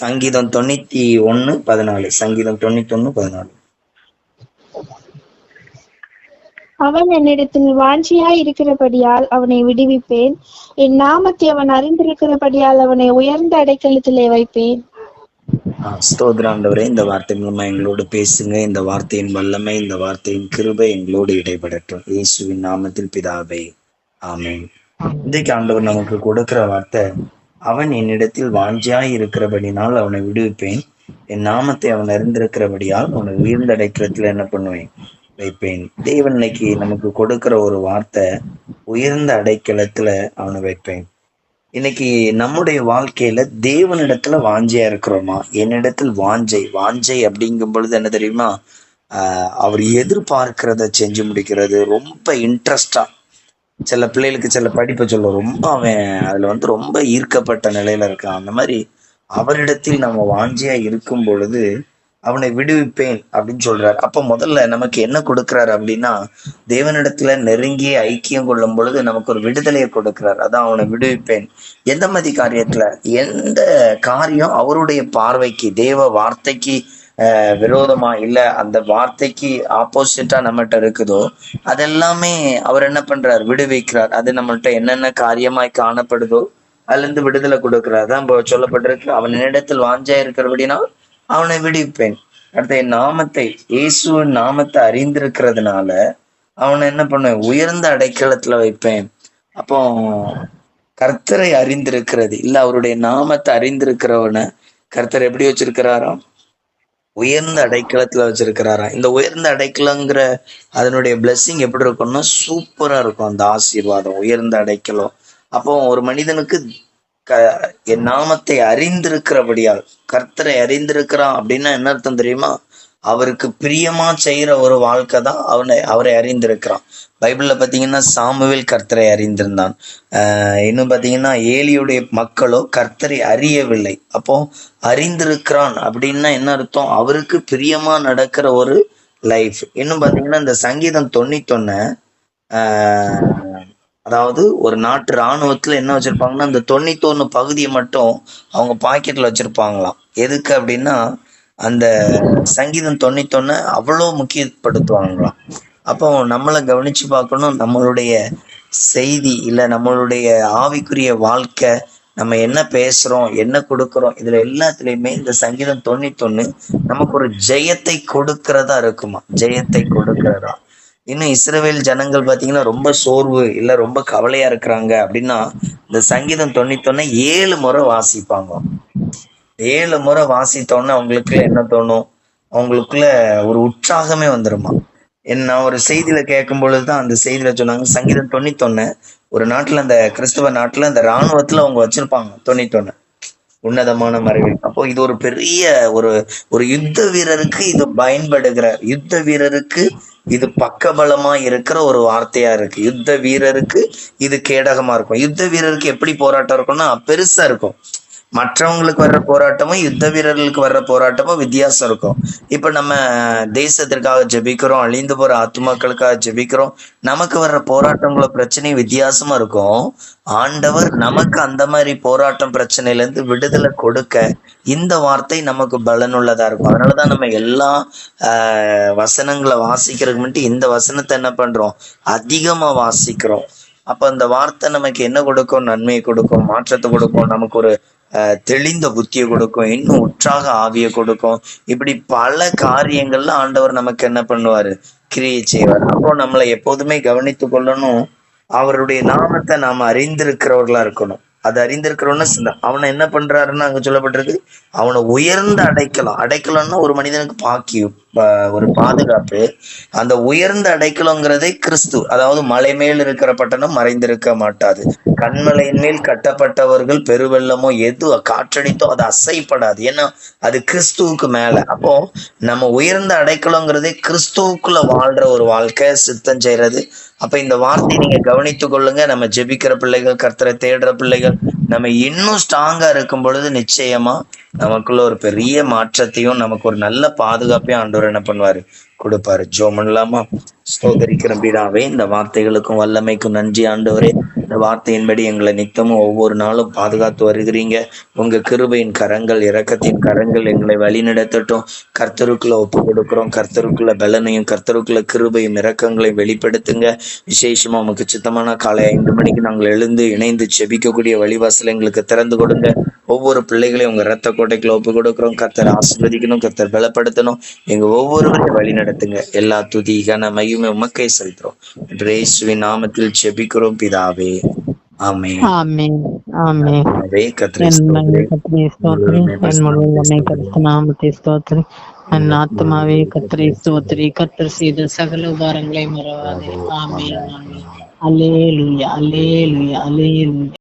சங்கீதம் தொண்ணூத்தி ஒன்னு பதினாலு. சங்கீதம் தொண்ணூத்தி ஒன்னு பதினாலு. அவன் என்னிடத்தில் வாஞ்சியாய் இருக்கிறபடியால் அவனை விடுவிப்பேன். என் நாமத்தை அவன் அறிந்திருக்கிறபடியால் அவனை உயர்ந்த அடைக்கலத்திலே வைப்பேன். ஆண்டவரே இந்த வார்த்தை மூலமா எங்களோடு பேசுங்க. இந்த வார்த்தையின் வல்லமை இந்த வார்த்தையின் கிருபை எங்களோடு இடைபடட்டும் இயேசுவின் நாமத்தில் பிதாவே. ஆமென். இன்றைக்கு ஆண்டவர் நமக்கு கொடுக்கிற வார்த்தை அவன் என்னிடத்தில் வாஞ்சியாய் இருக்கிறபடினால் அவனை விடுவிப்பேன். என் நாமத்தை அவன் அறிந்திருக்கிறபடியால் அவனை உயர்ந்த அடைக்கலத்தில் என்ன பண்ணுவேன்? வைப்பேன். தேவன் இன்னைக்கு நமக்கு கொடுக்கிற ஒரு வார்த்தை உயர்ந்த அடைக்கலத்துல அவனை வைப்பேன். இன்னைக்கு நம்முடைய வாழ்க்கையில தேவனிடத்துல வாஞ்சையா இருக்கிறோமா? என்னிடத்தில் வாஞ்சை வாஞ்சை அப்படிங்கும் பொழுது என்ன தெரியுமா? ஆஹ் அவர் எதிர்பார்க்கிறத செஞ்சு முடிக்கிறது. ரொம்ப இன்ட்ரெஸ்டா சில பிள்ளைகளுக்கு சில படிப்பை சொல்ல ரொம்ப அவன் அதுல வந்து ரொம்ப ஈர்க்கப்பட்ட நிலையில இருக்கான். அந்த மாதிரி அவரிடத்தில் நம்ம வாஞ்சியா இருக்கும் பொழுது அவனை விடுவிப்பேன் அப்படின்னு சொல்றாரு. அப்ப முதல்ல நமக்கு என்ன கொடுக்கிறாரு அப்படின்னா தேவனிடத்துல நெருங்கிய ஐக்கியம் கொள்ளும் பொழுது நமக்கு ஒரு விடுதலையை கொடுக்கிறார். அதான் அவனை விடுவிப்பேன். எந்த மாதிரி காரியத்துல? எந்த காரியம்? அவருடைய பார்வைக்கு தேவ வார்த்தைக்கு விரோதமா இல்ல அந்த வார்த்தைக்கு ஆப்போசிட்டா நம்மகிட்ட இருக்குதோ அதெல்லாமே அவர் என்ன பண்றார்? விடுவிக்கிறார். அது நம்மள்ட்ட என்னென்ன காரியமாய் காணப்படுதோ அதுல இருந்து விடுதலை கொடுக்கிறார். தான் இப்போ சொல்லப்பட்டிருக்கு. அவன் என்னிடத்தில் வாஞ்சா இருக்கிறபடினா அவனை விடுவிப்பேன். அடுத்த என் நாமத்தை இயேசுவின் நாமத்தை அறிந்திருக்கிறதுனால அவனை என்ன பண்ணுவேன்? உயர்ந்த அடைக்கலத்துல வைப்பேன். அப்போ கர்த்தரை அறிந்திருக்கிறது. இல்ல அவருடைய நாமத்தை அறிந்திருக்கிறவனை கர்த்தர் எப்படி வச்சிருக்கிறாராம்? உயர்ந்த அடைக்கலத்துல வச்சிருக்கிறாராம் இந்த உயர்ந்த அடைக்கலங்கிற அதனுடைய blessing எப்படி இருக்கும்னா சூப்பரா இருக்கும் அந்த ஆசீர்வாதம் உயர்ந்த அடைக்கலம். அப்போ ஒரு மனிதனுக்கு க என் நாமத்தை அறிந்திருக்கிறபடியால் கர்த்தரை அறிந்திருக்கிறான் அப்படின்னா என்ன அர்த்தம் தெரியுமா? அவருக்கு பிரியமா செய்யற ஒரு வாழ்க்கை தான் அவனை அவரை அறிந்திருக்கிறான். பைபிள்ல பாத்தீங்கன்னா சாமுவேல் கர்த்தரை அறிந்திருந்தான். இன்னும் பாத்தீங்கன்னா ஏலியுடைய மக்களோ கர்த்தரை அறியவில்லை. அப்போ அறிந்திருக்கிறான் அப்படின்னா என்ன அர்த்தம்? அவருக்கு பிரியமா நடக்கிற ஒரு லைஃப். இன்னும் பாத்தீங்கன்னா இந்த சங்கீதம் தொண்ணூத்தொன்னு அதாவது ஒரு நாட்டு இராணுவத்தில் என்ன வச்சுருப்பாங்கன்னா அந்த தொண்ணூத்தொன்னு பகுதியை மட்டும் அவங்க பாக்கெட்டில் வச்சுருப்பாங்களாம். எதுக்கு அப்படின்னா அந்த சங்கீதம் தொண்ணூத்தொன்னு அவ்வளோ முக்கியப்படுத்துவாங்களாம். அப்போ நம்மளை கவனிச்சு பார்க்கணும் நம்மளுடைய செய்தி இல்ல நம்மளுடைய ஆவிக்குரிய வாழ்க்கை நம்ம என்ன பேசுறோம் என்ன கொடுக்குறோம் இதுல எல்லாத்துலயுமே இந்த சங்கீதம் தொண்ணூத்தொன்னு நமக்கு ஒரு ஜெயத்தை கொடுக்கிறதா இருக்குமா? ஜெயத்தை கொடுக்கிறதா? இன்னும் இஸ்ரவேல் ஜனங்கள் பார்த்தீங்கன்னா ரொம்ப சோர்வு இல்லை ரொம்ப கவலையா இருக்கிறாங்க அப்படின்னா இந்த சங்கீதம் தொண்ணூத்தொன்னு ஏழு முறை வாசிப்பாங்க ஏழு முறை வாசித்தோன்னு அவங்களுக்கு என்ன தோணும்? அவங்களுக்குள்ள ஒரு உற்சாகமே வந்துருமா? என்ன ஒரு செய்தியில கேட்கும் பொழுதுதான் அந்த செய்தியில சொன்னாங்க சங்கீதம் தொண்ணூத்தொன்னு ஒரு நாட்டுல அந்த கிறிஸ்துவ நாட்டுல அந்த ராணுவத்துல அவங்க வச்சிருப்பாங்க தொண்ணூத்தொன்னு. உன்னதமான மறைவு அப்போ இது ஒரு பெரிய ஒரு ஒரு யுத்த வீரருக்கு இது பயன்படுகிற யுத்த வீரருக்கு இது பக்கபலமா இருக்கிற ஒரு வார்த்தையா இருக்கு. யுத்த வீரருக்கு இது கேடகமா இருக்கும். யுத்த வீரருக்கு எப்படி போராட்டம் இருக்கும்னா பெருசா இருக்கும். மற்றவங்களுக்கு வர்ற போராட்டமும் யுத்த வீரர்களுக்கு வர்ற போராட்டமும் வித்தியாசம் இருக்கும். இப்ப நம்ம தேசத்திற்காக ஜெபிக்கிறோம் அழிந்து போற ஆத்மாக்களுக்காக ஜெபிக்கிறோம் நமக்கு வர்ற போராட்டங்களோ பிரச்சனையும் வித்தியாசமா இருக்கும். ஆண்டவர் நமக்கு அந்த மாதிரி போராட்டம் பிரச்சனையில இருந்து விடுதலை கொடுக்க இந்த வார்த்தை நமக்கு பலனுள்ளதா இருக்கும். அதனாலதான் நம்ம எல்லா ஆஹ் வசனங்களை வாசிக்கிறதுக்கு மட்டும் இந்த வசனத்தை என்ன பண்றோம்? அதிகமா வாசிக்கிறோம். அப்ப அந்த வார்த்தை நமக்கு என்ன கொடுக்கும்? நன்மையை கொடுக்கும் மாற்றத்தை கொடுக்கும். நமக்கு ஒரு தெளிந்த புத்தியை கொடுக்கும் இன்னும் உற்சாக ஆவியை கொடுக்கும். இப்படி பல காரியங்கள்ல ஆண்டவர் நமக்கு என்ன பண்ணுவாரு? கிரியை செய்வார். அப்போ நம்மளை எப்போதுமே கவனித்து கொள்ளணும். அவருடைய நாமத்தை நாம அறிந்திருக்கிறவர்களா இருக்கணும். அது அறிந்திருக்கிறவன அவனை என்ன பண்றாருன்னு அங்க சொல்லப்பட்டிருக்கு? அவனை உயர்ந்த அடைக்கலம். அடைக்கலம்னா ஒரு மனிதனுக்கு பாக்கியம். ஒரு பாதுகாப்பு அந்த உயர்ந்த அடைக்கலங்கிறதே கிறிஸ்து. அதாவது மலை மேல் இருக்கிற பட்டணம் மறைந்திருக்க மாட்டாது. கண்மலையின் மேல் கட்டப்பட்டவர்கள் பெருவெள்ளமோ எது காற்றடித்தோ அது அசைப்படாது. ஏன்னா அது கிறிஸ்துவுக்கு மேல. அப்போ நம்ம உயர்ந்த அடைக்கலங்கிறதே கிறிஸ்துவுக்குள்ள வாழ்ற ஒரு வாழ்க்கை சித்தம் செய்யறது. அப்ப இந்த வார்த்தையை நீங்க கவனித்துக் கொள்ளுங்க. நம்ம ஜெபிக்கிற பிள்ளைகள் கர்த்தரை தேடுற பிள்ளைகள் நம்ம இன்னும் ஸ்ட்ராங்கா இருக்கும் பொழுது நிச்சயமா நமக்குள்ள ஒரு பெரிய மாற்றத்தையும் நமக்கு ஒரு நல்ல பாதுகாப்பையும் ஆண்டவர் என்ன பண்ணுவாரு? கொடுப்பாரு. ஜோமன் பண்ணலாமா ஸ்தோதரிக்கிற பீடாவே இந்த வார்த்தைகளுக்கும் வல்லமைக்கும் நன்றி ஆண்டவரே. வார்த்தையின்படி எங்களை நித்தமும் ஒவ்வொரு நாளும் பாதுகாத்து வருகிறீங்க. உங்க கிருபையின் கரங்கள் இரக்கத்தின் கரங்கள் எங்களை வழிநடத்தட்டும். கர்த்தருக்குள்ள ஒப்பு கொடுக்கிறோம். கர்த்தருக்குள்ள பலனையும் கர்த்தருக்குள்ள கிருபையும் இரக்கங்களையும் வெளிப்படுத்துங்க. விசேஷமா உமக்கு சித்தமான காலை ஐந்து மணிக்கு நாங்கள் எழுந்து இணைந்து செபிக்கக்கூடிய வழிவாசல் எங்களுக்கு திறந்து கொடுங்க. ஒவ்வொரு பிள்ளைகளையும் உங்க ரத்த கோட்டைக்குள்ள ஒப்பு கொடுக்கிறோம். கர்த்தர் ஆசீர்வதிக்கணும் கர்த்தர் பலப்படுத்தணும். எங்க ஒவ்வொருவரையும் வழி நடத்துங்க எல்லா துதிகான மகிமை உமக்கை செலுத்துறோம். நாமத்தில் செபிக்கிறோம் பிதாவே. என் ஆத்மாவே கத்திரை ஸ்தோத்திரி. கத்தர் செய்த சகல உபாரங்களை மறவாதே. ஆமென். ஆமென். அல்லேலுயா. அல்லேலுயா. அல்லேலுயா.